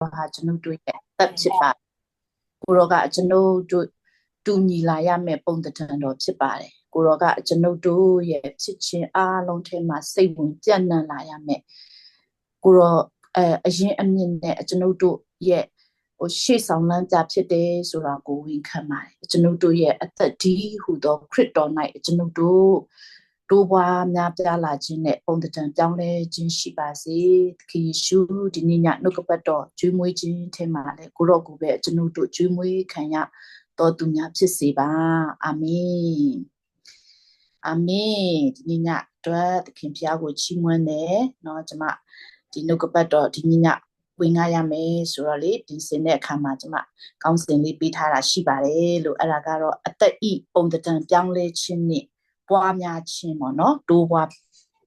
ဟာကျွန်ုပ်တို့ရဲ့အသက်ဖြစ်ပါကိုရောကကျွန်ုပ်တို့တူညီလာရမယ့်ပုံတံတော်ဖြစ်ပါတယ်ကိုရောကကျွန်ုပ်တို့ရဲ့ဖြစ်ချင်းအားလုံးထဲမှာစိတ်ဝင်ပြန့်နှံ့လာရမယ်ကိုရောအဲအရင်အမြင့်နဲ့ကျွန်ုပ်တို့ရဲ့ဟိုရှေ့ဆောင်လမ်းပြဖြစ်တယ်ဆိုတာကိုဝန်ခံပါတယ်ကျွန်ုပ်တို့ရဲ့အသက်ဒီဟူသောခရစ်တော်၌ကျွန်ုပ်တို့ တိုးပွားများပြားလာခြင်းနဲ့ပုံတံပြောင်းလဲခြင်းရှိပါစေသခင်ယေရှုဒီနေ့ညနှုတ်ကပတ်တော်ကျွေးမွေးခြင်းထဲမှာလည်းကိုရော့ကိုပဲကျွန်ုပ်တို့ကျွေးမွေးခံရတော်သူများဖြစ်စေပါအာမင်အာမင်ဒီနေ့ညအတွက်သခင်ဖျားကိုချီးမွမ်းတယ်เนาะကျွန်မဒီနှုတ်ကပတ်တော်ဒီနေ့ညဝင်ငါရမယ်ဆိုတော့လေဒီစင်တဲ့အခါမှာကျွန်မကောင်းစင်လေးပေးထားတာရှိပါတယ်လို့အဲ့ဒါကတော့အသက်ဤပုံတံပြောင်းလဲခြင်းနဲ့ ပွားများခြင်းပေါ့နော်တိုးပွား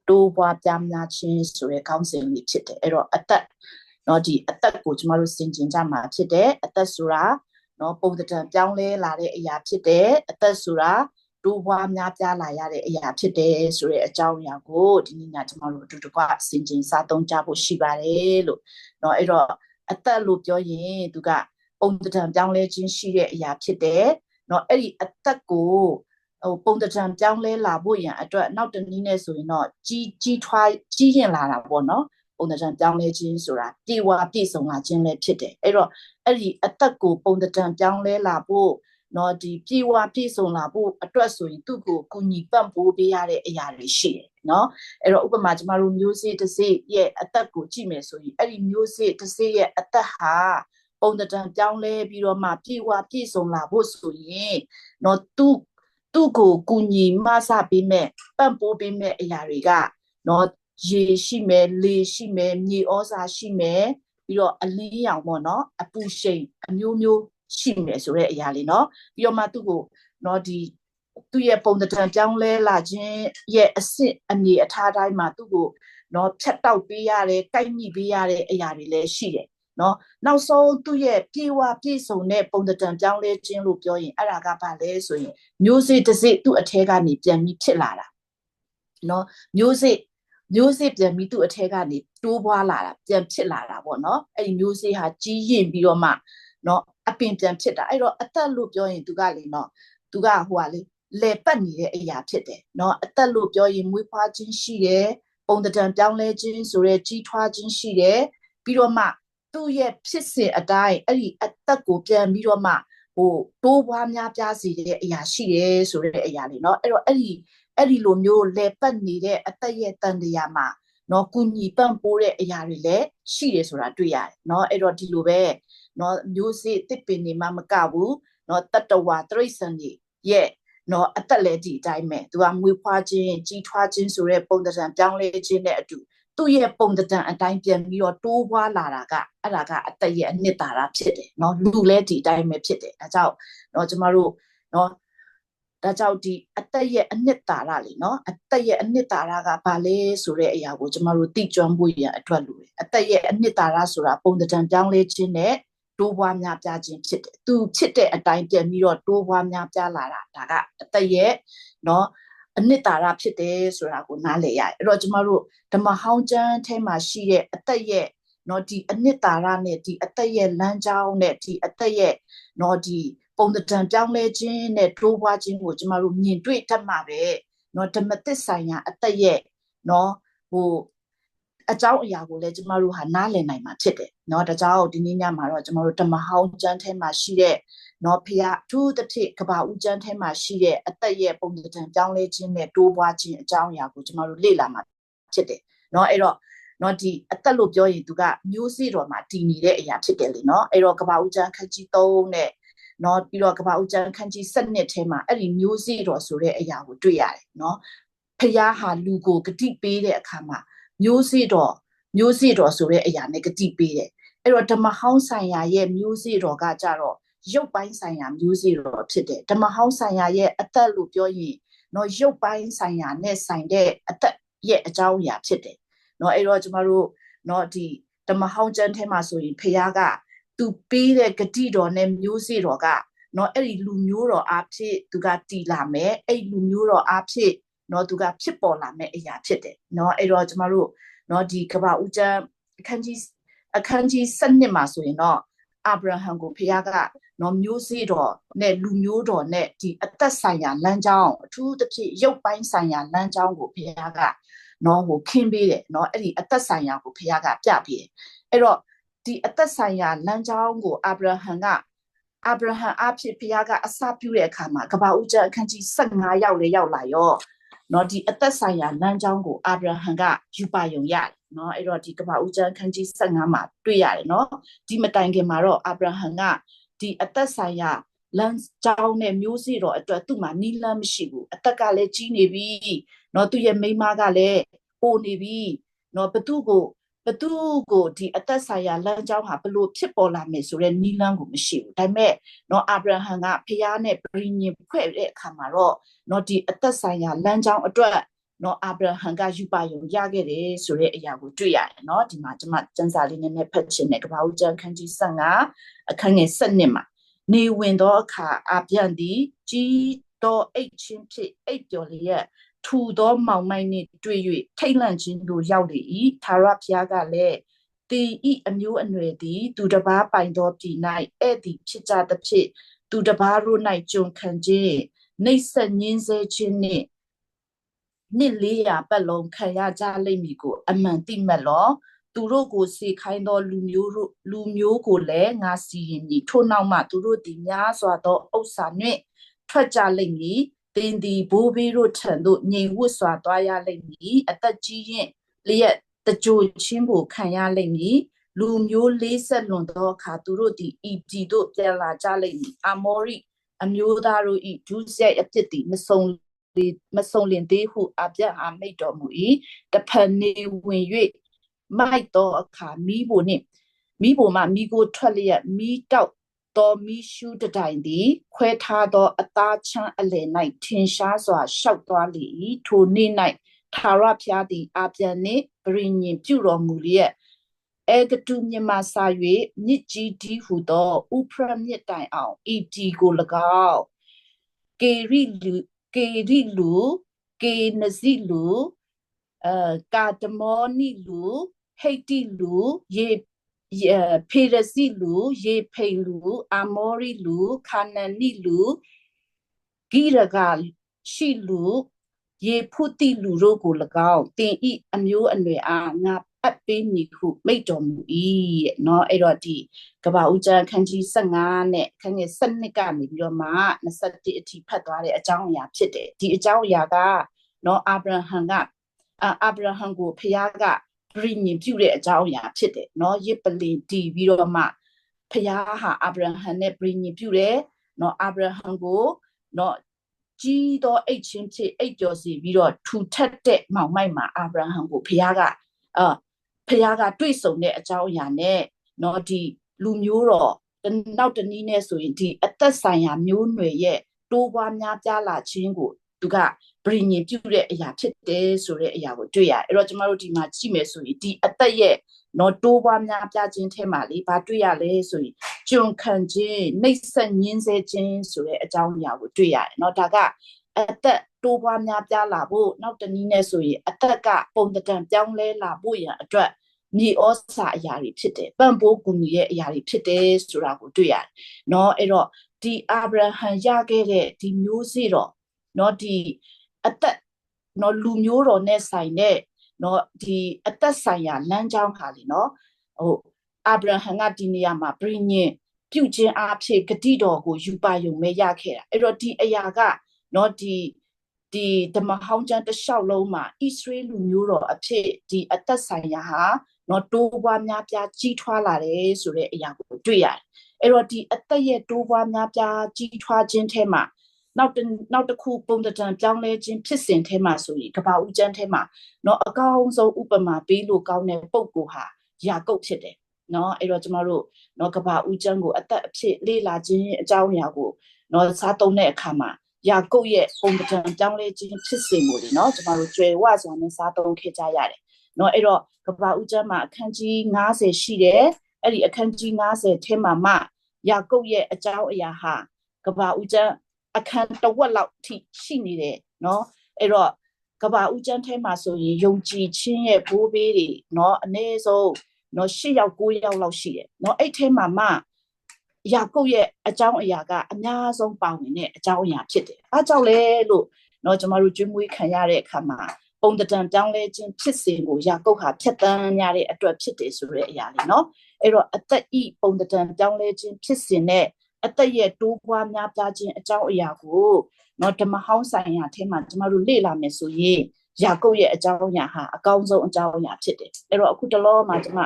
တိုးပွားပြားများခြင်းဆိုတဲ့ကောင်းစင်လေးဖြစ်တယ်အဲ့တော့အသက်เนาะဒီအသက်ကိုကျမတို့စင်ကျင်ကြမှာဖြစ်တယ်အသက်ဆိုတာเนาะပုံတံပြောင်းလဲလာတဲ့အရာဖြစ်တယ်အသက်ဆိုတာတိုးပွားများပြားလာရတဲ့အရာဖြစ်တယ်ဆိုတဲ့အကြောင်းအရာကိုဒီနေ့ညကျမတို့အတူတကွစင်ကျင်စားသုံးကြဖို့ရှိပါတယ်လို့เนาะအဲ့တော့အသက်လို့ပြောရင်သူကပုံတံပြောင်းလဲခြင်းရှိတဲ့အရာဖြစ်တယ်เนาะအဲ့ဒီအသက်ကို ဟိုပုံတံပြောင်းလဲလာဖို့ရန်အတွက်နောက်တနည်းနဲ့ဆိုရင်တော့ကြီးကြီးထွားကြီးရင်လာတာပေါ့နော်ပုံတံပြောင်းလဲခြင်းဆိုတာပြေဝပြည့်စုံလာခြင်းလည်းဖြစ်တယ်အဲ့တော့အဲ့ဒီအသက်ကိုပုံတံပြောင်းလဲလာဖို့နော်ဒီပြေဝပြည့်စုံလာဖို့အတွက်ဆိုရင်သူ့ကိုကုညီပံ့ပိုးပေးရတဲ့အရာတွေရှိတယ်နော်အဲ့တော့ဥပမာကျမတို့မျိုးစေ့တစ်စေ့ရဲ့အသက်ကိုကြည့်မယ်ဆိုရင်အဲ့ဒီမျိုးစေ့တစ်စေ့ရဲ့အသက်ဟာပုံတံပြောင်းလဲပြီးတော့မှပြေဝပြည့်စုံလာဖို့ဆိုရင်နော်သူ့ သူ့ကိုကူညီမဆပေးမဲ့ပံ့ပိုးပေးမဲ့အရာတွေကနော်ရေရှိမယ်လေရှိမယ်မြေဩဇာရှိမယ်ပြီးတော့အလင်းရောင်ပေါ့နော်အပူရှိန်အမျိုးမျိုးရှိမယ်ဆိုတဲ့အရာလေးနော်ပြီးတော့မှသူ့ကိုနော်ဒီသူ့ရဲ့ပုံတံကြောင်းလဲလာခြင်းရဲ့အစ်စ်အနေအထားတိုင်းမှာသူ့ကိုနော်ဖြတ်တောက်ပေးရတယ်ကိုက်ညှိပေးရတဲ့အရာတွေလည်းရှိတယ် နော်နောက်ဆုံးသူ့ရဲ့ပြေဝပြည့်စုံတဲ့ပုံတံပြောင်းလဲခြင်းလို့ပြောရင်အဲ့ဒါကဘာလဲဆိုရင်မျိုးစေ့တစ်စိတ်သူ့အထဲကနေပြန်ပြီးဖြစ်လာတာနော်မျိုးစေ့မျိုးစေ့ပြန်ပြီးသူ့အထဲကနေတိုးပွားလာတာပြန်ဖြစ်လာတာပေါ့နော်အဲ့ဒီမျိုးစေ့ဟာကြီးရင်ပြီးတော့မှနော်အပင်ပြန်ဖြစ်တာအဲ့တော့အသက်လို့ပြောရင်သူကလေနော်သူကဟိုကလေလေပတ်နေတဲ့အရာဖြစ်တယ်နော်အသက်လို့ပြောရင်မွေးဖွားခြင်းရှိတယ်ပုံတံပြောင်းလဲခြင်းဆိုရဲကြီးထွားခြင်းရှိတယ်ပြီးတော့မှ သူ့ရဲ့ဖြစ်စဉ်အတိုင်းအဲ့ဒီအသက်ကိုပြန်ပြီးတော့မှဟိုတိုးပွားများပြားစေတဲ့အရာရှိတယ်ဆိုတဲ့အရာလေးเนาะအဲ့တော့အဲ့ဒီအဲ့ဒီလိုမျိုးလဲပတ်နေတဲ့အသက်ရဲ့တန်တရားမှာเนาะကုညီပံ့ပိုးတဲ့အရာတွေလည်းရှိတယ်ဆိုတာတွေ့ရတယ်เนาะအဲ့တော့ဒီလိုပဲเนาะမျိုးစေ့တစ်ပင်နေမှမကဘူးเนาะတတဝါတရိษံတွေရဲ့နော်အသက်လည်းဒီအတိုင်းပဲသူကမွေးဖွားခြင်းကြီးထွားခြင်းဆိုတဲ့ပုံသဏ္ဍာန်ပြောင်းလဲခြင်းနဲ့အတူ သူ့ရဲ့ပုံသဏ္ဍာန်အတိုင်းပြန်ပြီးတော့တိုးပွားလာတာကအဲ့ဒါကအသက်ရဲ့အနှစ်သာရဖြစ်တယ်เนาะလူလည်းဒီအတိုင်းပဲဖြစ်တယ်ဒါကြောင့်เนาะကျမတို့เนาะဒါကြောင့်ဒီအသက်ရဲ့အနှစ်သာရလေနော်အသက်ရဲ့အနှစ်သာရကဘာလဲဆိုတဲ့အရာကိုကျမတို့သိကျွမ်းဖို့ရန်အတွက်လိုတယ်အသက်ရဲ့အနှစ်သာရဆိုတာပုံတံပြောင်းလဲခြင်းနဲ့တိုးပွားများပြားခြင်းဖြစ်တယ်သူဖြစ်တဲ့အတိုင်းပြန်ပြီးတော့တိုးပွားများပြားလာတာဒါကအသက်ရဲ့နော် အနှစ်သာရဖြစ်တယ်ဆိုတာကိုနားလည်ရတယ်အဲ့တော့ကျမတို့ဓမ္မဟောင်းကျမ်းထဲမှာရှိတဲ့အသက်ရဲ့နော်ဒီအနှစ်သာရနဲ့ဒီအသက်ရဲ့လမ်းကြောင်းနဲ့ဒီအသက်ရဲ့နော်ဒီပုံတံပြောင်းလဲခြင်းနဲ့တိုးပွားခြင်းကိုကျမတို့မြင်တွေ့တတ်မှာပဲနော်ဓမ္မသစ္ဆိုင်ရာအသက်ရဲ့နော်ဟိုအကြောင်းအရာကိုလည်းကျမတို့ဟာနားလည်နိုင်မှာဖြစ်တယ်เนาะဒါကြောင့်ဒီနေ့ညမှာတော့ကျမတို့ဓမ္မဟောင်းကျမ်းထဲမှာရှိတဲ့ နော်ဖះသူတစ်ဖြစ်ကဘာဦးကျန်းထဲမှာရှိတဲ့အသက်ရဲ့ပုံစံကြောင်းလဲခြင်းနဲ့တိုးပွားခြင်းအကြောင်းအရာကိုကျွန်တော်တို့လေ့လာမှာဖြစ်တယ်နော်အဲ့တော့နော်ဒီအသက်လို့ပြောရင်သူကမျိုးစေ့တော်မှာတည်နေတဲ့အရာဖြစ်တယ်လေနော်အဲ့တော့ကဘာဦးကျန်းခန်းကြီး၃နဲ့နော်ပြီးတော့ကဘာဦးကျန်းခန်းကြီး၁၂ထဲမှာအဲ့ဒီမျိုးစေ့တော်ဆိုတဲ့အရာကိုတွေ့ရတယ်နော်ဖះဟာလူကိုဂတိပေးတဲ့အခါမှာမျိုးစေ့တော်မျိုးစေ့တော်ဆိုတဲ့အရာနဲ့ဂတိပေးတယ်အဲ့တော့ဓမ္မဟောင်းဆိုင်ရာရဲ့မျိုးစေ့တော်ကကြတော့ ရုပ်ပိုင်းဆိုင်ရာမျိုးစေ့တော်ဖြစ်တယ်ဓမ္မဟောင်းဆိုင်ရာရဲ့အသက်လို့ပြောရင်နော်ရုပ်ပိုင်းဆိုင်ရာနဲ့ဆိုင်တဲ့အသက်ရဲ့အကြောင်းအရာဖြစ်တယ်နော်အဲ့တော့ကျမတို့နော်ဒီဓမ္မဟောင်းကျမ်းထဲမှာဆိုရင်ဖခင်ကသူပေးတဲ့ဂတိတော်နဲ့မျိုးစေ့တော်ကနော်အဲ့ဒီလူမျိုးတော်အားဖြင့်သူကတည်လာမယ်အဲ့လူမျိုးတော်အားဖြင့်နော်သူကဖြစ်ပေါ်လာမယ့်အရာဖြစ်တယ်နော်အဲ့တော့ကျမတို့နော်ဒီကဘာဦးကျမ်းအခန်းကြီးအခန်းကြီး7မှာဆိုရင်တော့အာဗြဟံကိုဖခင်က နော်မျိုးစေ့တော်နဲ့လူမျိုးတော်နဲ့ဒီအသက်ဆိုင်ရာလမ်းကြောင်းအထူးသဖြင့်ရုပ်ပိုင်းဆိုင်ရာလမ်းကြောင်းကိုဖခင်ကနော်ဟိုခင်းပေးတယ်နော်အဲ့ဒီအသက်ဆိုင်ရာကိုဖခင်ကပြပေးတယ်အဲ့တော့ဒီအသက်ဆိုင်ရာလမ်းကြောင်းကိုအာဗြဟံကအာဗြဟံအဖြစ်ဖခင်ကအစပြုတဲ့အခါမှာကဘာဦးကျအခန်းကြီး15ရောက်လေရောက်လာရောနော်ဒီအသက်ဆိုင်ရာလမ်းကြောင်းကိုအာဗြဟံကယူပါယုံရတယ်နော်အဲ့တော့ဒီကဘာဦးကျအခန်းကြီး15မှာတွေ့ရတယ်နော်ဒီမတိုင်ခင်မှာတော့အာဗြဟံက ဒီအသက်ဆိုင်ရာလမ်းကြောင်းနဲ့မျိုးစေ့တော့အတွက်သူ့မှာနီးလန်းမရှိဘူးအသက်ကလည်းကြီးနေပြီเนาะသူ့ရဲ့မိန်းမကလည်းအိုနေပြီเนาะဘသူကိုဘသူကိုဒီအသက်ဆိုင်ရာလမ်းကြောင်းဟာဘလို့ဖြစ်ပေါ်လာမယ်ဆိုတဲ့နီးလန်းကိုမရှိဘူးဒါပေမဲ့เนาะအာဗြဟံကဖျားနဲ့ပြင်ညင်ဖွဲ့တဲ့အခါမှာတော့เนาะဒီအသက်ဆိုင်ရာလမ်းကြောင်းအတွက် နော်အာဗြဟံကယူပါယုံရခဲ့တယ်ဆိုတဲ့အရာကိုတွေ့ရတယ်နော်ဒီမှာကျွန်မစံစာလေးနည်းနည်းဖတ်ချင်တယ်ကပ္ပဦးကျမ်းခန်းကြီး15အခန်းငယ်7မှာနေဝင်သောအခါအာပြန်သည်ကြီးသောအိတ်ချင်းဖြစ်အိတ်ကျော်လျက်ထူသောမောင်မိုက်နှင့်တွေ့၍ထိတ်လန့်ခြင်းသို့ရောက်လေ၏သာရဖျားကလည်းတေဤအမျိုးအနွယ်သည် သူတစ်ပါးပိုင်သောပြည်၌ဧည့်သည်ဖြစ်ကြသဖြင့်သူတစ်ပါးတို့၌ကြုံခံခြင်းနှိပ်စက်ညင်းဆဲခြင်းနှင့် နှစ်400ပတ်လုံးခံရကြလိမ့်မည်ကို အမှန်သိမှတ်လောသူတို့ကိုစေခိုင်းသောလူမျိုးတို့လူမျိုးကိုလည်းငါစီရင်မည်ထို့နောက်မှသူတို့သည်များစွာသောဥစ္စာနှင့်ထွက်ကြလိမ့်မည်တင်းသည်ဘိုးဘေးတို့ထံသို့ငြိမ်ဝတ်စွာသွားရလိမ့်မည်အသက်ကြီးရင်လျက်တကြိုချင်းကိုခံရလိမ့်မည်လူမျိုးလေးဆက်လွန်သောအခါသူတို့သည်ဤပြည်သို့ပြန်လာကြလိမ့်မည်အာမောရိအမျိုးသားတို့ဤဒုစရိုက်အဖြစ်သည်မဆုံ မဆုံလင်သေးဟုအပြတ်အားမိတ်တော်မူ၏တဖန်နေဝင်၍မိုက်သောအခါမိဖို့နှင့်မိဖို့မှမိကိုထွက်လျက်မိတောက်သောမိရှုတတိုင်သည် ခွဲထားသောအသားချမ်းအလယ်၌ထင်ရှားစွာရှောက်သွားလေ၏ထိုနေ့၌သာရဖျားသည်အပြန်နှင့်ပရိညင်ပြုတော်မူလျက်အဲကတုမြမစာ၍မြစ်ကြီးဒီဟုသောဥဖရမြစ်တိုင်အောင်ဤတီကို၎င်းကေရီလူ ကေရီလူကေနစီလူအာကာတမောနီလူဟိတ်တီလူယေဖေရစီလူယေဖိလူအာမောရီလူခါနနီလူဂိရဂရှိလူယေဖုတိလူတို့ကို၎င်းတင်ဤအမျိုးအနွယ်အားငါ အပ်ပေးမည်ဟုမိတ်တော်မူ၏เนาะအဲ့တော့ဒီကဘာဦးကျမ်းခန်းကြီး15နဲ့ခန်းငယ်7ကနေပြီးတော့မှ21အထိဖတ်သွားတဲ့အကြောင်းအရာဖြစ်တယ်ဒီအကြောင်းအရာကเนาะအာဗြဟံကအာဗြဟံကိုဖခင်ကပြညင်ပြုတဲ့အကြောင်းအရာဖြစ်တယ်เนาะရစ်ပလင်တီးပြီးတော့မှဖခင်ဟာအာဗြဟံနဲ့ပြညင်ပြုတယ်เนาะအာဗြဟံကိုเนาะကြီးသောအိတ်ချင်းဖြစ်အိတ်ကျော်စီပြီးတော့ထူထပ်တဲ့မောင်မိုက်မှာအာဗြဟံကိုဖခင်ကအာ ဖခင်ကတွေ့ဆုံတဲ့အကြောင်းအရာနဲ့เนาะဒီလူမျိုးတော့နောက်တနည်းနဲ့ဆိုရင်ဒီအသက်ဆိုင်ရာမျိုးနွယ်ရဲ့တိုးပွားများပြားလာခြင်းကိုသူကပရိညင်ပြုတဲ့အရာဖြစ်တယ်ဆိုတဲ့အရာကိုတွေ့ရတယ်အဲ့တော့ကျမတို့ဒီမှာကြည့်မယ်ဆိုရင်ဒီအသက်ရဲ့နော်တိုးပွားများပြားခြင်းထဲမှာလေဘာတွေ့ရလဲဆိုရင်ကျွန်ခံခြင်းနှိပ်စက်ညင်းဆဲခြင်းဆိုတဲ့အကြောင်းအရာကိုတွေ့ရတယ်နော်ဒါကအသက် တိုးပွားများပြားလာဖို့နောက်တနည်းနဲ့ဆိုရင်အသက်ကပုံတံပြောင်းလဲလာဖို့ရန်အတွက်မြေဩစာအရာတွေဖြစ်တယ်ပံ့ပိုးကူညီရဲ့အရာတွေဖြစ်တယ်ဆိုတာကိုတွေ့ရတယ်เนาะအဲ့တော့ဒီအာဗြဟံရခဲ့တဲ့ဒီမျိုးစေ့တော့เนาะဒီအသက်เนาะလူမျိုးတော်နဲ့ဆိုင်တဲ့เนาะဒီအသက်ဆိုင်ရာလမ်းကြောင်းခါလीเนาะဟိုအာဗြဟံကဒီနေရာမှာပြင်းညင်ပြုခြင်းအဖြစ်ဂတိတော်ကိုယူပါယုံမဲ့ရခဲ့တာအဲ့တော့ဒီအရာကเนาะဒီ ဒီဓမ္မဟောင်းကျမ်းတစ်လျှောက်လုံးမှာဣသရေလလူမျိုးတော်အဖြစ်ဒီအသက်ဆိုင်ရာဟာနော်တိုးပွားများပြားကြီးထွားလာတယ်ဆိုတဲ့အရာကိုတွေ့ရတယ်အဲ့တော့ဒီအသက်ရဲ့တိုးပွားများပြားကြီးထွားခြင်းထဲမှာနောက်နောက်တစ်ခုပုံတံပြောင်းလဲခြင်းဖြစ်စဉ်ထဲမှာဆိုရင်ကဘာဦးကျမ်းထဲမှာเนาะအကောင်းဆုံးဥပမာပေးလို့ကောင်းတဲ့ပုံကိုဟာယာကုပ်ဖြစ်တယ်เนาะအဲ့တော့ကျမတို့เนาะကဘာဦးကျမ်းကိုအသက်အဖြစ်လေ့လာခြင်းအကြောင်းအရာကိုเนาะစားသုံးတဲ့အခါမှာ ရာကုတ်ရဲ့ပုံပဒံပြောင်းလဲခြင်းဖြစ်စဉ်မျိုးတွေနော်ကျမတို့ကျွယ်ဝစွာနဲ့စားသုံးခဲ့ကြရတယ်နော်အဲ့တော့ကဘာဦးကျမ်းမှာအခန်းကြီး90ရှိတယ်အဲ့ဒီအခန်းကြီး90ထဲမှာမှရာကုတ်ရဲ့အကြောင်းအရာဟာကဘာဦးကျမ်းအခန်းတစ်ဝက်လောက်ထိရှိနေတယ်နော်အဲ့တော့ကဘာဦးကျမ်းထဲမှာဆိုရင်ယုံကြည်ခြင်းရဲ့ဘိုးဘေးတွေနော်အနည်းဆုံးနော်၈ယောက်၉ယောက်လောက်ရှိတယ်နော်အဲ့ထဲမှာမှ ယာကုပ်ရဲ့အကြောင်းအရာကအများဆုံးပါဝင်တဲ့အကြောင်းအရာဖြစ်တယ်အားကြောင့်လဲလို့နော်ကျမတို့ကျွေးမွေးခံရတဲ့အခါမှာပုံတံပြောင်းလဲခြင်းဖြစ်စဉ်ကိုယာကုပ်ဟာဖြတ်တန်းရတဲ့အတွက်ဖြစ်တယ်ဆိုတဲ့အရာလေးနော်အဲ့တော့အသက်ဤပုံတံပြောင်းလဲခြင်းဖြစ်စဉ်နဲ့အသက်ရဲ့တိုးပွားများပြားခြင်းအကြောင်းအရာကိုနော်ဓမ္မဟောင်းဆိုင်ရာအဲမှာကျမတို့လေ့လာမယ်ဆိုရင်ယာကုပ်ရဲ့အကြောင်းအရာဟာအကောင်းဆုံးအကြောင်းအရာဖြစ်တယ်အဲ့တော့အခုတလောမှာကျမ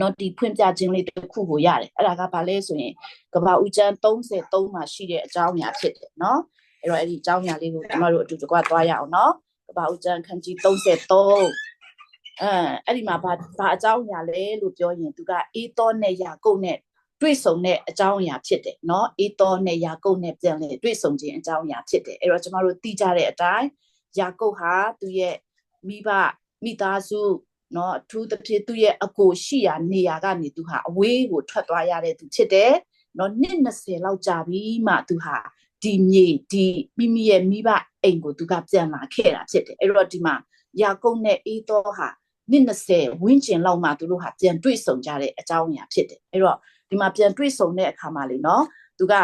နော်ဒီဖွင့်ပြခြင်းလေးတစ်ခုကိုရတယ်အဲ့ဒါကဘာလဲဆိုရင်ကဘာဦးချမ်း33မှာရှိတဲ့အကြောင်းအရာဖြစ်တယ်နော်အဲ့တော့အဲ့ဒီအကြောင်းအရာလေးကိုကျွန်တော်တို့အတူတကွသွားရအောင်နော်ကဘာဦးချမ်းခန်းကြီး33အဲအဲ့ဒီမှာဘာဘာအကြောင်းအရာလဲလို့ပြောရင်သူကအေးတော့နဲ့ရာကုန်နဲ့တွေ့ဆုံတဲ့အကြောင်းအရာဖြစ်တယ်နော်အေးတော့နဲ့ရာကုန်နဲ့ပြန်လေတွေ့ဆုံခြင်းအကြောင်းအရာဖြစ်တယ်အဲ့တော့ကျွန်တော်တို့သိကြတဲ့အတိုင်းရာကုန်ဟာသူ့ရဲ့မိဘမိသားစု နော်အထူးသဖြင့်သူ့ရဲ့အကိုရှိရာနေရာကနေသူဟာအဝေးကိုထွက်သွားရတဲ့သူဖြစ်တယ်နော်နှစ်20လောက်ကြာပြီးမှသူဟာဒီမြေဒီမိမိရဲ့မိဘအိမ်ကိုသူကပြန်လာခဲ့တာဖြစ်တယ်အဲ့တော့ဒီမှာယာကုပ်နဲ့အေးသောဟာနှစ်20ဝင်းကျင်လောက်မှသူတို့ဟာပြန်တွေ့ဆုံကြတဲ့အကြောင်းအရာဖြစ်တယ်အဲ့တော့ဒီမှာပြန်တွေ့ဆုံတဲ့အခါမှာလေနော်သူက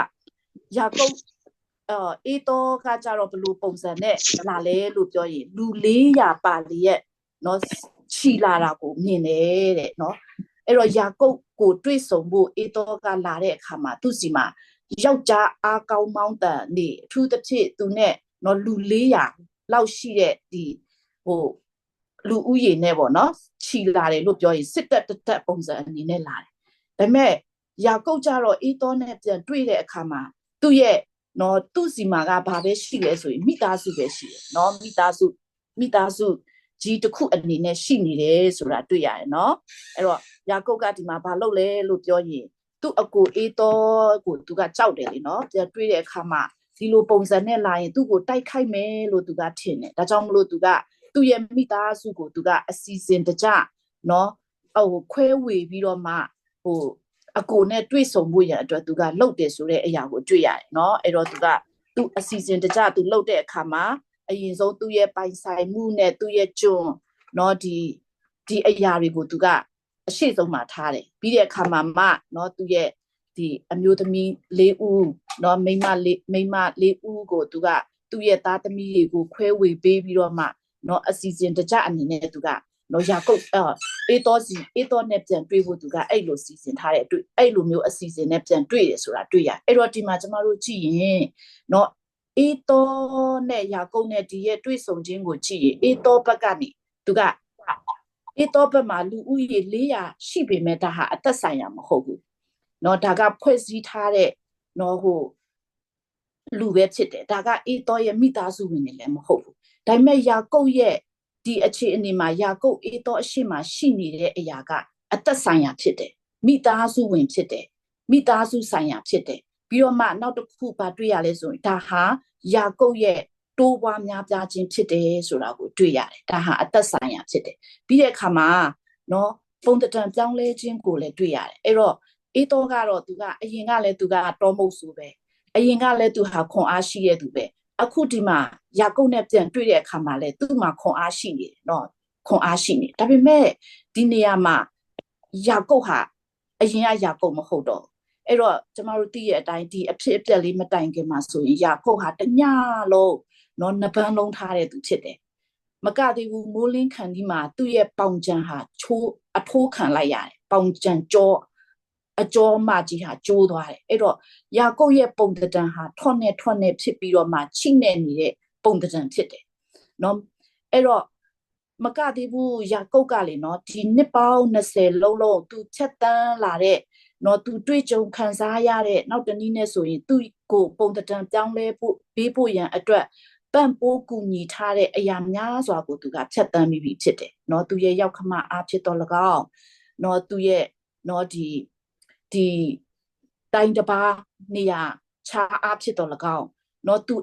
ယာကုပ်အော်အေးတော့ကကြတော့ဘလို့ပုံစံနဲ့လာလဲလို့ပြောရင်လူ400ပါလီရဲ့ နော်ခြီလာတာကိုမြင်တယ်တဲ့နော်အဲ့တော့ယာကုပ်ကိုတွေ့ဆုံဖို့အေတောကလာတဲ့အခါမှာသူ့စီမှာယောက်ျားအားကောင်းမောင်းတန်နေအထူးသဖြင့်သူနဲ့နော်လူ400လောက်ရှိတဲ့ဒီဟိုလူဥယျာဉ်နဲ့ပေါ့နော်ခြီလာတယ်လို့ပြောရင်စစ်တပ်တက်ပုံစံအနေနဲ့လာတယ်ဒါပေမဲ့ယာကုပ်ကြတော့အေးတော်နဲ့ပြန်တွေ့တဲ့အခါမှာသူ့ရဲ့နော်သူ့စီမာကဘာပဲရှိလဲဆိုရင်မိသားစုပဲရှိတယ်နော်မိသားစုမိသားစု ကြီးတစ်ခုအနေနဲ့ရှိနေတယ်ဆိုတာတွေ့ရတယ်နော်အဲ့တော့ယာကုပ်ကဒီမှာဘာလုပ်လဲလို့ပြောရင်သူ့အကိုအေးတော်ကိုသူကကြောက်တယ်လေနော်ပြန်တွေ့တဲ့အခါမှာဒီလိုပုံစံနဲ့လာရင်သူ့ကိုတိုက်ခိုက်မယ်လို့သူကထင်တယ်ဒါကြောင့်မလို့သူကသူ့ရဲ့မိသားစုကိုသူကအစီအစဉ်တကြနော်ဟိုခွဲဝေပြီးတော့မှဟိုအကိုနဲ့တွေ့ဆုံဖို့ရအတွက်သူကလှုပ်တယ်ဆိုတဲ့အရာကိုတွေ့ရတယ်เนาะအဲ့တော့သူကသူအစီအစဉ်တကြသူလှုပ်တဲ့အခါမှာ အရင်ဆုံးသူ့ရဲ့ပိုင်ဆိုင်မှုနဲ့သူ့ရဲ့ကျွန်းเนาะဒီဒီအရာတွေကိုသူကအရှိဆုံးမှာထားတယ်ပြီးတဲ့အခါမှာမှเนาะသူ့ရဲ့ဒီအမျိုးသမီး၄ဦးเนาะမိန်းမ၄မိန်းမ၄ဦးကိုသူကသူ့ရဲ့သားသမီးတွေကိုခွဲဝေပေးပြီးတော့မှเนาะအစီအစဉ်တကြအနေနဲ့သူကနော်ယာကုပ်အေးတော်စီအေးတော်နဲ့ပြန်တွေ့ဖို့သူကအဲ့လိုစီစဉ်ထားတဲ့တွေ့အဲ့လိုမျိုးအစီအစဉ်နဲ့ပြန်တွေ့တယ်ဆိုတာတွေ့ရအဲ့တော့ဒီမှာကျမတို့ကြည့်ရင်နော် အေးတော်နဲ့ယာကုပ်နဲ့ဒီရဲ့တွေ့ဆုံခြင်းကိုကြည့်ရင်အေးတော်ဘက်ကနေသူကအေးတော်ဘက်မှာလူဦးရေ400ရှိပေမဲ့ဒါဟာအသက်ဆိုင်ရာမဟုတ်ဘူးနော်ဒါကဖွဲ့စည်းထားတဲ့နော်ဟိုလူပဲဖြစ်တယ်ဒါကအေးတော်ရဲ့မိသားစုဝင်တွေလည်းမဟုတ်ဘူးဒါပေမဲ့ယာကုပ်ရဲ့ဒီအခြေအနေမှာယာကုပ်အေးတော်အရှိမရှိနေတဲ့အရာကအသက်ဆိုင်ရာဖြစ်တယ်မိသားစုဝင်ဖြစ်တယ်မိသားစုဆိုင်ရာဖြစ်တယ် ပြီးတော့မှနောက်တစ်ခုပါတွေ့ရလဲဆိုရင်ဒါဟာယာကုပ်ရဲ့တိုးပွားများပြားခြင်းဖြစ်တယ်ဆိုတာကိုတွေ့ရတယ်ဒါဟာအသက်ဆိုင်ရာဖြစ်တယ်ပြီးတဲ့အခါမှာနော်ပုံတံပြောင်းလဲခြင်းကိုလည်းတွေ့ရတယ်အဲ့တော့အေးတော်ကတော့သူကအရင်ကလည်းသူကတော်မုတ်ဆိုပဲအရင်ကလည်းသူဟာခွန်အားရှိရဲ့သူပဲအခုဒီမှာယာကုပ်နဲ့ပြန်တွေ့တဲ့အခါမှာလဲသူ့မှာခွန်အားရှိနေတယ်နော်ခွန်အားရှိနေဒါပေမဲ့ဒီနေရာမှာယာကုပ်ဟာအရင်ကယာကုပ်မဟုတ်တော့ အဲ့တော့ကျမတို့သိရတဲ့အတိုင်းဒီအဖြစ်အပျက်လေးမတိုင်ခင်မှာဆိုရင်ယာကုပ်ဟာတညလုံးနော်နှပန်းလုံးထားတဲ့သူဖြစ်တယ်မကသေးဘူးမိုးလင်းခံဒီမှာသူ့ရဲ့ပေါင်ကြံဟာချိုးအထိုးခံလိုက်ရတယ်ပေါင်ကြံကြောအကျော်မကြီးဟာကျိုးသွားတယ်အဲ့တော့ယာကုပ်ရဲ့ပုံတံဟာထွတ်နဲ့ထွတ်နဲ့ဖြစ်ပြီးတော့မှချိနေနေတဲ့ပုံတံဖြစ်တယ်နော်အဲ့တော့မကသေးဘူးယာကုပ်ကလေနော်ဒီနှစ်ပေါင်း20လုံးလုံးသူချက်တန်းလာတဲ့ နော်သူတွေ့ကြုံခံစားရတဲ့နောက်တနည်းနဲ့ဆိုရင်သူ့ကိုပုံတံပြောင်းလဲဖို့ပေးဖို့ရန်အတွက်ပန့်ပိုးကူညီထားတဲ့အရာများစွာကိုသူကဖြတ်တန်းပြီးပြီဖြစ်တယ်။နော်သူရဲ့ရောက်ခမအားဖြစ်တော်၎င်းနော်သူရဲ့နော်ဒီဒီတိုင်းတစ်ပါးနေရာခြားအားဖြစ်တော်၎င်းနော်သူ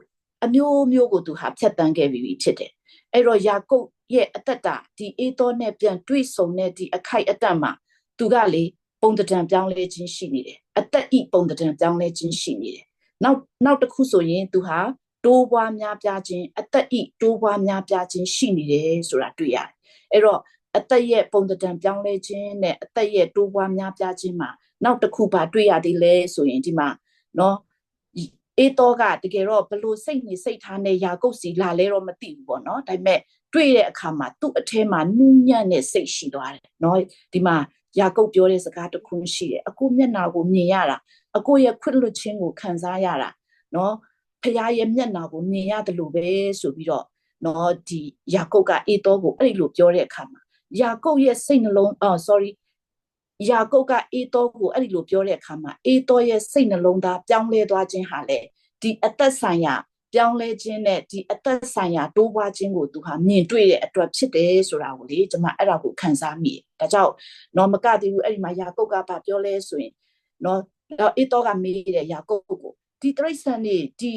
အမျိုးမျိုးကိုသူဟာဖြတ်တန်းခဲ့ပြီဖြစ်တယ်အဲ့တော့ယာကုပ်ရဲ့အသက်တာဒီအေးတော်နဲ့ပြန်တွေ့ဆုံတဲ့ဒီအခိုက်အတန့်မှာသူကလေ ပုံတံပြောင်းလဲခြင်းရှိနေတယ်အသက်ဤပုံတံပြောင်းလဲခြင်းရှိနေတယ်နောက်နောက်တစ်ခုဆိုရင်သူဟာတိုးပွားများပြားခြင်းအသက်ဤတိုးပွားများပြားခြင်းရှိနေတယ်ဆိုတာတွေ့ရတယ်အဲ့တော့အသက်ရဲ့ပုံသဏ္ဍာန်ပြောင်းလဲခြင်းနဲ့အသက်ရဲ့တိုးပွားများပြားခြင်းမှာနောက်တစ်ခုပါတွေ့ရသေးလဲဆိုရင်ဒီမှာနော်အေတော့ကတကယ်တော့ဘလို့စိတ်နေစိတ်ထားနဲ့ယာကုပ်စီလာလဲတော့မသိဘူးပေါ့နော်ဒါပေမဲ့တွေ့တဲ့အခါမှာသူ့အထဲမှာနူးညံ့တဲ့စိတ်ရှိသွားတယ်နော်ဒီမှာ ယာကုပ်ပြောတဲ့စကားတစ်ခုရှိတယ်အကိုမျက်နာကိုမြင်ရတာအကိုရဲ့ခွင့်လွှတ်ခြင်းကိုခံစားရတာနော်ဖခင်ရဲ့မျက်နာကိုမြင်ရတယ်လို့ပဲဆိုပြီးတော့နော်ဒီယာကုပ်ကအေတော့ကိုအဲ့လိုပြောတဲ့အခါမှာယာကုပ်ရဲ့စိတ်နှလုံးအော် sorry ယာကုပ်ကအေတော့ကိုအဲ့ဒီလိုပြောတဲ့အခါမှာအေတော့ရဲ့စိတ်နှလုံးသားပြောင်းလဲသွားခြင်းဟာလေဒီအသက်ဆိုင်ရာ ပြောင်းလဲခြင်းနဲ့ဒီအသက်ဆိုင်ရာတိုးပွားခြင်းကိုသူဟာမြင်တွေ့တဲ့အတွက်ဖြစ်တယ်ဆိုတာကိုလေကျွန်မအဲ့ဒါကိုခံစားမိတယ်။ဒါကြောင့်နော်မကသေးဘူးအဲ့ဒီမှာယာကုပ်ကဘာပြောလဲဆိုရင်နော်အေတော့ကမေးတယ်ယာကုပ်ကိုဒီတရိษံနေဒီ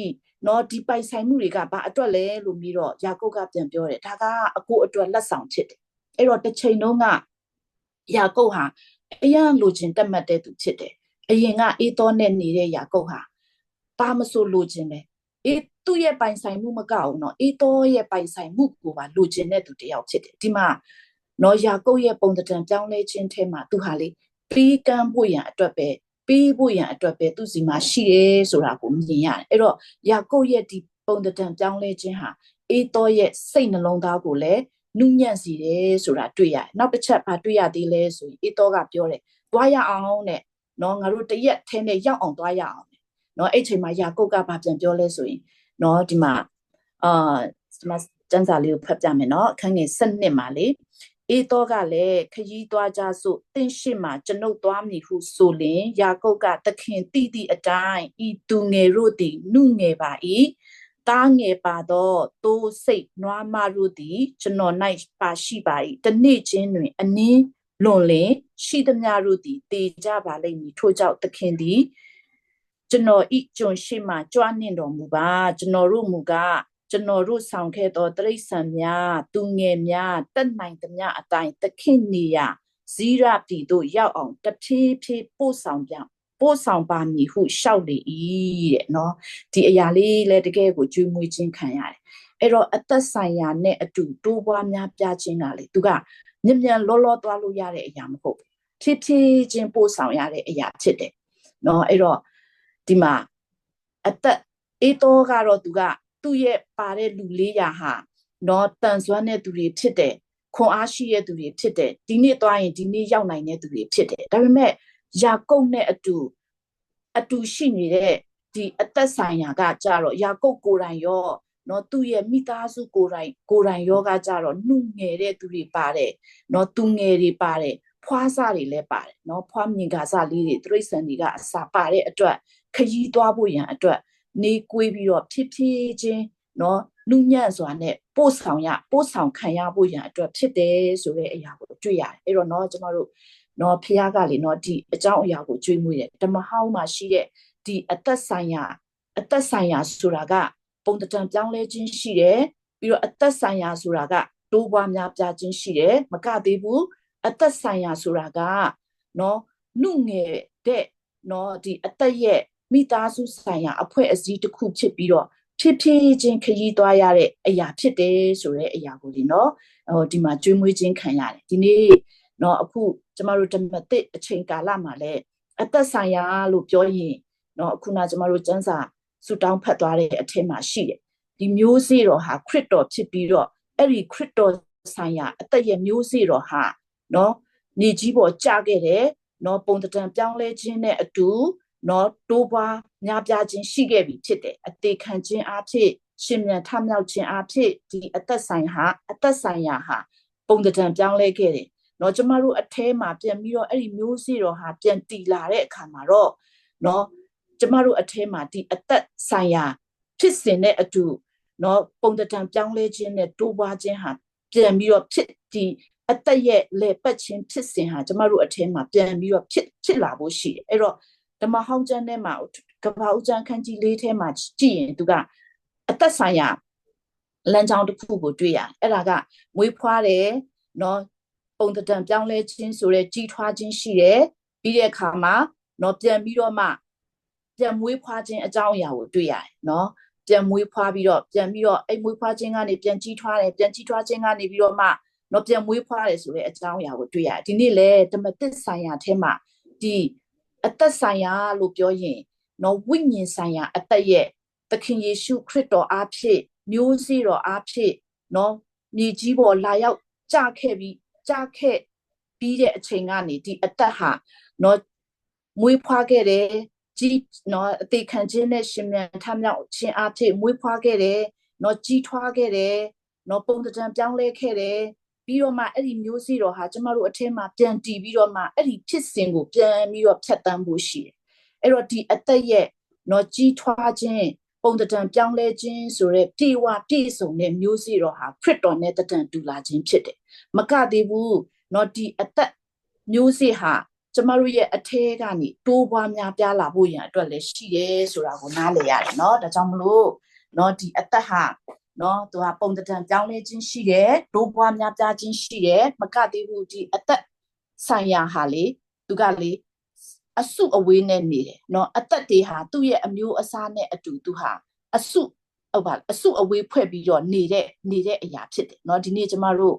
နော်ဒီပိုင်ဆိုင်မှုတွေကဘာအတွက်လဲလို့ပြီးတော့ယာကုပ်ကပြန်ပြောတယ်ဒါကအကိုအတွက်လက်ဆောင်ဖြစ်တယ်အဲ့တော့တစ်ချိန်လုံးကယာကုပ်ဟာအရန်လိုချင်တက်မှတ်တဲ့သူဖြစ်တယ်အရင်ကအေးတော်နဲ့နေတဲ့ယာကုပ်ဟာဘာမဆိုလိုချင်တယ်အေး သူ့ရဲ့ပိုင်ဆိုင်မှုမကအောင်နော်အေးတော်ရဲ့ပိုင်ဆိုင်မှုကိုပါလိုချင်တဲ့သူတယောက်ဖြစ်တယ်ဒီမှာနော်ယာကုပ်ရဲ့ပုံသဏ္ဍာန်ပြောင်းလဲခြင်းထဲမှာသူဟာလေပြီးကမ်းဖို့ရန်အတွက်ပဲပေးဖို့ရန်အတွက်ပဲသူစီမှာရှိတယ်ဆိုတာကိုမြင်ရတယ်အဲ့တော့ယာကုပ်ရဲ့ဒီပုံသဏ္ဍာန်ပြောင်းလဲခြင်းဟာအေးတော်ရဲ့စိတ်နှလုံးသားကိုလည်းနုညံ့စီတယ်ဆိုတာတွေ့ရတယ်နောက်တစ်ချက်ဘာတွေ့ရသေးလဲဆိုရင်အေးတော်ကပြောတယ်သွားရအောင်တဲ့နော်ငါတို့တရက်ထဲနဲ့ရောက်အောင်သွားရအောင်နော်အဲ့ချိန်မှာယာကုပ်ကဘာပြန်ပြောလဲဆိုရင် နော်ဒီမှာအာဒီမှာစံစာလေးကိုဖတ်ပြမယ်နော်အခန်းငယ်7နှစ်မှာလေအေတော့ကလည်းခยีသွားကြစို့တင့်ရှိမှကျွန်ုပ်သွားမည်ဟုဆိုလင်ယာကုပ်ကသခင်တိတိအတိုင်းဤသူငယ်တို့သည်နှုငယ်ပါ၏တားငယ်ပါသောတိုးစိတ်နွားမတို့သည်ကျွန်တော်၌ပါရှိပါ၏တနေ့ချင်းတွင် အနည်းလွန်လင်ရှိသမျှတို့သည်တေကြပါလိမ့်မည်ထို့ကြောင့်သခင်သည် ကျွန်တော်ဤကျွန်ရှိမှကြွားနှင့်တော်မူပါကျွန်တော်တို့မူကားကျွန်တော်တို့ဆောင်ခဲ့သောတိရစ္ဆာန်များသူငယ်များတက်နိုင်သမျှအတိုင်းသခင်နေရဇီရပြည်တို့ရောက်အောင်တဖြည်းဖြည်းပို့ဆောင်ပြပို့ဆောင်ပါမည်ဟုရှောက်လေ၏တဲ့နော်ဒီအရာလေးလည်းတကယ်ကိုကျွေးမွေးခြင်းခံရတယ်အဲ့တော့အသက်ဆိုင်ရာနဲ့အတူတိုးပွားများပြခြင်းကလေသူကမြင်မြန်လောလောသွားလို့ရတဲ့အရာမဟုတ်ဘူးဖြည်းဖြည်းချင်းပို့ဆောင်ရတဲ့အရာဖြစ်တယ်နော်အဲ့တော့ ဒီမှာအသက်အေးတော့ကတော့သူကသူ့ရဲ့ပါတဲ့လူလေးရာဟာနော်တန်ဆွမ်းတဲ့သူတွေဖြစ်တယ်ခွန်အားရှိတဲ့သူတွေဖြစ်တယ်ဒီနေ့သွားရင်ဒီနေ့ရောက်နိုင်တဲ့သူတွေဖြစ်တယ်ဒါပေမဲ့ယာကုပ်နဲ့အတူအတူရှိနေတဲ့ဒီအသက်ဆိုင်ရာကကြတော့ယာကုပ်ကိုယ်တိုင်ရောနော်သူ့ရဲ့မိသားစုကိုယ်တိုင်ကိုယ်တိုင်ယောဂကြတော့နှုငယ်တဲ့သူတွေပါတယ်နော်သူငယ်တွေပါတယ်ဖွားစားတွေလည်းပါတယ်နော်ဖွားမြင်ကားစားလေးတွေတိရစ္ဆာန်တွေကအစာပါတဲ့အတွက် ခยีသွားဖို့ရန်အတွက်နေကွေးပြီးတော့ဖြစ်ဖြစ်ချင်းနော်လူညံ့စွာနဲ့ပို့ဆောင်ရပို့ဆောင်ခံရဖို့ရန်အတွက်ဖြစ်တယ်ဆိုတဲ့အရာကိုတွေ့ရတယ်အဲ့တော့နော်ကျွန်တော်တို့နော်ဖះကလေနော်ဒီအကြောင်းအရာကိုကြွေးမွေးတယ်ဓမ္မဟောင်းမှာရှိတဲ့ဒီအသက်ဆိုင်ရာအသက်ဆိုင်ရာဆိုတာကပုံတံပြောင်းလဲခြင်းရှိတယ်ပြီးတော့အသက်ဆိုင်ရာဆိုတာကတိုးပွားများပြားခြင်းရှိတယ်မကသေးဘူးအသက်ဆိုင်ရာဆိုတာကနော်နှုငယ်တဲ့နော်ဒီအသက်ရဲ့ မိသားစုဆိုင်ရာအဖွဲ့အစည်းတစ်ခုဖြစ်ပြီးတော့ဖြစ်ဖြစ်ချင်းခရီးသွားရတဲ့အရာဖြစ်တယ်ဆိုတဲ့အရာကိုဒီနော်ဟိုဒီမှာကျွေးမွေးခြင်းခံရတယ်ဒီနေ့နော်အခုကျမတို့ဓမ္မသစ်အချိန်ကာလမှာလည်းအသက်ဆိုင်ရာလို့ပြောရင်နော်အခုနကျမတို့စံစာဆူတောင်းဖတ်သွားတဲ့အထက်မှာရှိတယ်ဒီမျိုးစေ့တော်ဟာခရစ်တော်ဖြစ်ပြီးတော့အဲ့ဒီခရစ်တော်ဆိုင်ရာအသက်ရဲ့မျိုးစေ့တော်ဟာနော်နေကြီးပေါ်ကြခဲ့တယ်နော်ပုံတံပြောင်းလဲခြင်းနဲ့အတူ နော်တိုးပွားများပြားခြင်းရှိခဲ့ပြီဖြစ်တယ်အသေးခံခြင်းအဖြစ်ရှင်မြန်ထမြောက်ခြင်းအဖြစ်ဒီအသက်ဆိုင်ဟာအသက်ဆိုင်ရာဟာပုံတံပြောင်းလဲခဲ့တယ်နော်ကျမတို့အထဲမှာပြန်ပြီးတော့အဲ့ဒီမျိုးစေ့တော်ဟာပြန်တည်လာတဲ့အခါမှာတော့နော်ကျမတို့အထဲမှာဒီအသက်ဆိုင်ရာဖြစ်စဉ်နဲ့အတူနော်ပုံတံပြောင်းလဲခြင်းနဲ့တိုးပွားခြင်းဟာပြန်ပြီးတော့ဖြစ်ဒီအသက်ရဲ့လေပတ်ခြင်းဖြစ်စဉ်ဟာကျမတို့အထဲမှာပြန်ပြီးတော့ဖြစ်ဖြစ်လာဖို့ရှိတယ်အဲ့တော့ ဓမ္မဟောင်းကျမ်းထဲမှာကပ္ပဦးကျမ်းခန်းကြီးလေးထဲမှာကြည့်ရင်သူကအသက်ဆိုင်ရာလမ်းကြောင်းတစ်ခုကိုတွေ့ရတယ်အဲ့ဒါကမွေးဖွားတယ်နော်ပုံတံပြောင်းလဲခြင်းဆိုတဲ့ကြီးထွားခြင်းရှိတယ်ပြီးတဲ့အခါမှာနော်ပြန်ပြီးတော့မှပြန်မွေးဖွားခြင်းအကြောင်းအရာကိုတွေ့ရတယ်နော်ပြန်မွေးဖွားပြီးတော့ပြန်ပြီးတော့အဲ့မွေးဖွားခြင်းကနေပြန်ကြီးထွားတယ်ပြန်ကြီးထွားခြင်းကနေပြီးတော့မှတော့ပြန်မွေးဖွားတယ်ဆိုတဲ့အကြောင်းအရာကိုတွေ့ရတယ်ဒီနေ့လေဓမ္မသစ်ဆိုင်ရာထဲမှာဒီ အသက်ဆိုင်ရာလို့ပြောရင်နော်ဝိညာဉ်ဆိုင်ရာအသက်ရဲ့သခင်ယေရှုခရစ်တော်အားဖြင့်မျိုးစေ့တော်အားဖြင့်နော်မြေကြီးပေါ်လာရောက်ကြခဲ့ပြီးကြခဲ့ပြီးတဲ့အချိန်ကနေဒီအသက်ဟာနော်မွေးဖွားခဲ့တယ်ကြီးနော်အသေးခံခြင်းနဲ့ရှင်မြန်ထမြောက်ခြင်းအားဖြင့်မွေးဖွားခဲ့တယ်နော်ကြီးထွားခဲ့တယ်နော်ပုံတံပြောင်းလဲခဲ့တယ် ပြီးတော့မှအဲ့ဒီမျိုးစေ့တော်ဟာကျမတို့အထက်မှာပြန်တည်ပြီးတော့မှအဲ့ဒီဖြစ်စဉ်ကိုပြန်ပြီးတော့ဖြတ်တန်းဖို့ရှိတယ်အဲ့တော့ဒီအသက်ရဲ့နော်ကြီးထွားခြင်းပုံတံပြောင်းလဲခြင်းဆိုရက်ပြေဝပြည့်စုံတဲ့မျိုးစေ့တော်ဟာခရစ်တော်နဲ့တတန်တူလာခြင်းဖြစ်တယ်မကသေးဘူးနော်ဒီအသက်မျိုးစေ့ဟာကျမတို့ရဲ့အထဲကနေတိုးပွားများပြားလာဖို့ရန်အတွက်လည်းရှိတယ်ဆိုတာကိုနားလည်ရတယ်เนาะဒါကြောင့်မလို့เนาะဒီအသက်ဟာ နော်သူဟာပုံတံတန်ပြောင်းလဲခြင်းရှိတယ်ဒိုးပွားများပြားခြင်းရှိတယ်မကတိဘူးဒီအသက်ဆိုင်ရာဟာလေသူကလေအစုအဝေးနဲ့နေတယ်နော်အသက်တွေဟာသူ့ရဲ့အမျိုးအစားနဲ့အတူသူဟာအစုဟုတ်ပါအစုအဝေးဖွဲ့ပြီးတော့နေတဲ့နေတဲ့အရာဖြစ်တယ်နော်ဒီနေ့ကျမတို့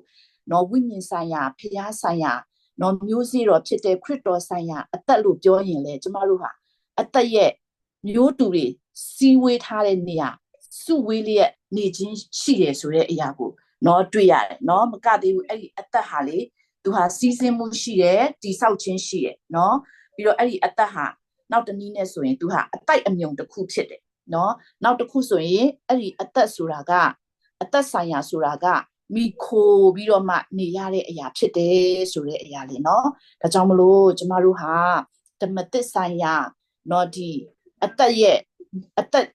နော်ဝိညာဉ်ဆိုင်ရာဖျားဆိုင်ရာနော်မျိုးစေ့တော်ဖြစ်တဲ့ခရစ်တော်ဆိုင်ရာအသက်လို့ပြောရင်လေကျမတို့ဟာအသက်ရဲ့မျိုးတူတွေစီဝေးထားတဲ့နေရာစုဝေးလျက် နေခြင်းရှိတယ်ဆိုတဲ့အရာကိုနော်တွေ့ရတယ်နော်မကသေးဘူးအဲ့ဒီအသက်ဟာလေသူဟာစီးဆင်းမှုရှိတယ်တိဆောက်ခြင်းရှိတယ်နော်ပြီးတော့အဲ့ဒီအသက်ဟာနောက်တနည်းနဲ့ဆိုရင်သူဟာအတိုက်အမြုံတစ်ခုဖြစ်တယ်နော်နောက်တစ်ခုဆိုရင်အဲ့ဒီအသက်ဆိုတာကအသက်ဆိုင်ရာဆိုတာကမိခိုပြီးတော့မှနေရတဲ့အရာဖြစ်တယ်ဆိုတဲ့အရာလေနော်ဒါကြောင့်မလို့ကျမတို့ဟာဓမ္မသစ်ဆိုင်ရာနော်ဒီအသက်ရဲ့အသက်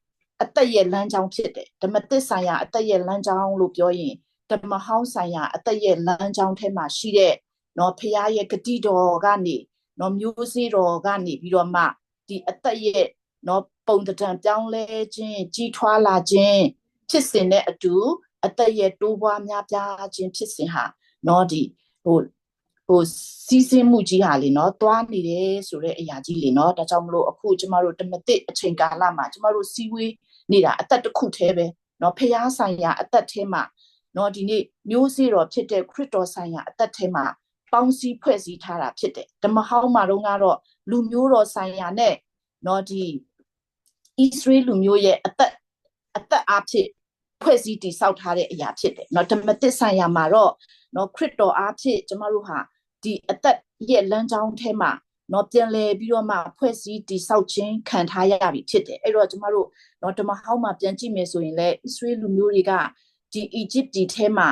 အသက်ရဲ့လမ်းကြောင်းဖြစ်တယ်ဓမ္မသစ်ဆိုင်ရာအသက်ရဲ့လမ်းကြောင်းလို့ပြောရင်ဓမ္မဟောင်းဆိုင်ရာအသက်ရဲ့လမ်းကြောင်းထဲမှာရှိတဲ့နော်ဖရာရဲ့ဂတိတော်ကနေနော်မျိုးစေ့တော်ကနေပြီးတော့မှဒီအသက်ရဲ့နော်ပုံတံပြောင်းလဲခြင်းကြီးထွားလာခြင်းဖြစ်စဉ်နဲ့အတူအသက်ရဲ့တိုးပွားများပြားခြင်းဖြစ်စဉ်ဟာနော်ဒီဟိုဟိုစီးဆင်းမှုကြီးဟာလေနော်သွားနေတယ်ဆိုတဲ့အရာကြီးလေနော်ဒါကြောင့်မလို့အခုကျမတို့တမသစ်အချိန်ကာလမှာကျမတို့စီဝေး နေတာအသက်တစ်ခုတည်းပဲเนาะဖျားဆိုင်ရာအသက်ထဲမှာเนาะဒီနေ့မျိုးစေ့တော်ဖြစ်တဲ့ခရစ်တော်ဆိုင်ရာအသက်ထဲမှာပေါင်းစည်းဖွဲ့စည်းထားတာဖြစ်တယ်ဓမ္မဟောင်းမှာတော့ကတော့လူမျိုးတော်ဆိုင်ရာနဲ့เนาะဒီဣသရေလလူမျိုးရဲ့အသက်အသက်အဖြစ်ဖွဲ့စည်းတည်ဆောက်ထားတဲ့အရာဖြစ်တယ်เนาะဓမ္မသစ္ဆိုင်ရာမှာတော့เนาะခရစ်တော်အားဖြင့်ကျမတို့ဟာဒီအသက်ရဲ့လမ်းကြောင်းထဲမှာ နော်ပြန်လဲပြီးတော့မှဖွဲ့စည်းတိဆောက်ခြင်းခံထားရပြီဖြစ်တယ်အဲ့တော့ကျမတို့နော်ဓမ္မဟောင်းမှာပြန်ကြည့်မယ်ဆိုရင်လည်းအစ္စရေးလူမျိုးတွေကဒီအီဂျစ်တီထဲမှာ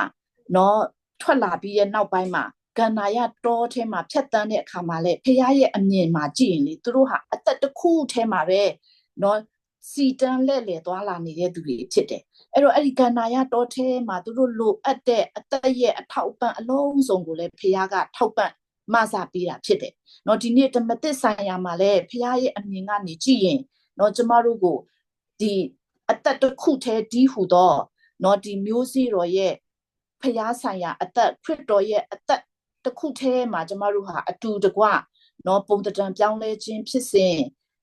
နော်ထွက်လာပြီးရဲ့နောက်ပိုင်းမှာကန္နာယတောထဲမှာဖြတ်တန်းတဲ့အခါမှာလဲဖရားရဲ့အမြင်မှာကြည့်ရင်လေသူတို့ဟာအသက်တစ်ခုထဲမှာပဲနော်စီတန်းလဲ့လေသွားလာနေတဲ့သူတွေဖြစ်တယ်အဲ့တော့အဲ့ဒီကန္နာယတောထဲမှာသူတို့လိုအပ်တဲ့အသက်ရဲ့အထောက်ပံ့အလုံးစုံကိုလည်းဖရားကထောက်ပံ့ မစပေးတာဖြစ်တယ်။နော်ဒီနေ့ဓမ္မသစ်ဆိုင်ရာမှာလည်းဖခင်ရဲ့အမြင်ကနေကြည့်ရင်နော်ကျမတို့ကိုဒီအသက်တစ်ခုတည်းဒီဟူသောနော်ဒီမျိုးစေ့တော်ရဲ့ဖခင်ဆိုင်ရာအသက်ခရစ်တော်ရဲ့အသက်တစ်ခုတည်းမှာကျမတို့ဟာအတူတကွနော်ပုံတံပြောင်းလဲခြင်းဖြစ်စဉ်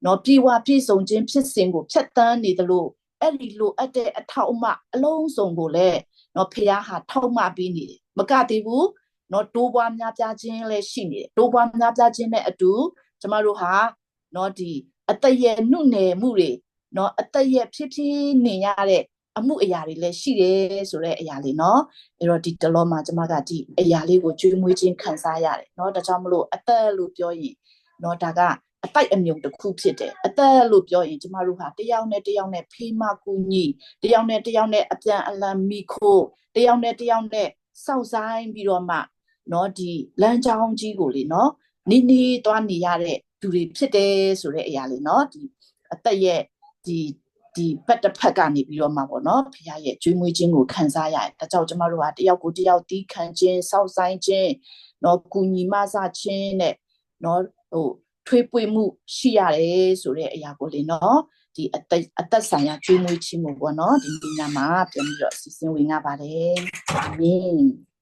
နော်ပြေဝပြေဆုံးခြင်းဖြစ်စဉ်ကိုဖြတ်တန်းနေသလိုအဲ့ဒီလိုအပ်တဲ့အထောက်အမအလုံးစုံကိုလည်းနော်ဖခင်ဟာထောက်မပေးနေတယ်မကသေးဘူး နော်တိုးပွားများပြားခြင်းလည်းရှိနေတယ်တိုးပွားများပြားခြင်းနဲ့အတူကျမတို့ဟာနော်ဒီအသက်ရဲ့နှုတ်နယ်မှုတွေနော်အသက်ရဲ့ဖြစ်ဖြစ်နေရတဲ့အမှုအရာတွေလည်းရှိတယ်ဆိုတဲ့အရာလေးနော်အဲ့တော့ဒီတလောမှာကျမကဒီအရာလေးကိုကျွေးမွေးခြင်းခံစားရတယ်နော်ဒါကြောင့်မလို့အသက်လို့ပြောရင်နော်ဒါကအတိုက်အမြုံတစ်ခုဖြစ်တယ်အသက်လို့ပြောရင်ကျမတို့ဟာတယောက်နဲ့တယောက်နဲ့ဖေးမကူညီတယောက်နဲ့တယောက်နဲ့အပြန်အလှန်မိခိုးတယောက်နဲ့တယောက်နဲ့စောက်ဆိုင်ပြီးတော့မှ နော်ဒီလမ်းကြောင်းကြီးကိုလေနော်နီးနီးသွားနေရတဲ့သူတွေဖြစ်တယ်ဆိုတဲ့အရာလေးနော်ဒီအသက်ရဲ့ဒီဒီဘက်တစ်ဖက်ကနေပြီးတော့မှပေါ့နော်ဖခင်ရဲ့ကြွေးမွေးခြင်းကိုခံစားရတယ်။ဒါကြောင့်ကျမတို့ကတယောက်ကိုတယောက်တီးခံခြင်းစောင့်ဆိုင်ခြင်းနော်ကူညီမဆခြင်းနဲ့နော်ဟိုထွေးပွေမှုရှိရတယ်ဆိုတဲ့အရာကိုလေနော်ဒီအသက်အသက်ဆိုင်ရာကြွေးမွေးခြင်းကိုပေါ့နော်ဒီညမှာပြန်ပြီးတော့အစီအစဉ်ဝင်ရပါတယ်။အာမင်။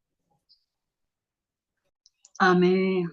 အာမင်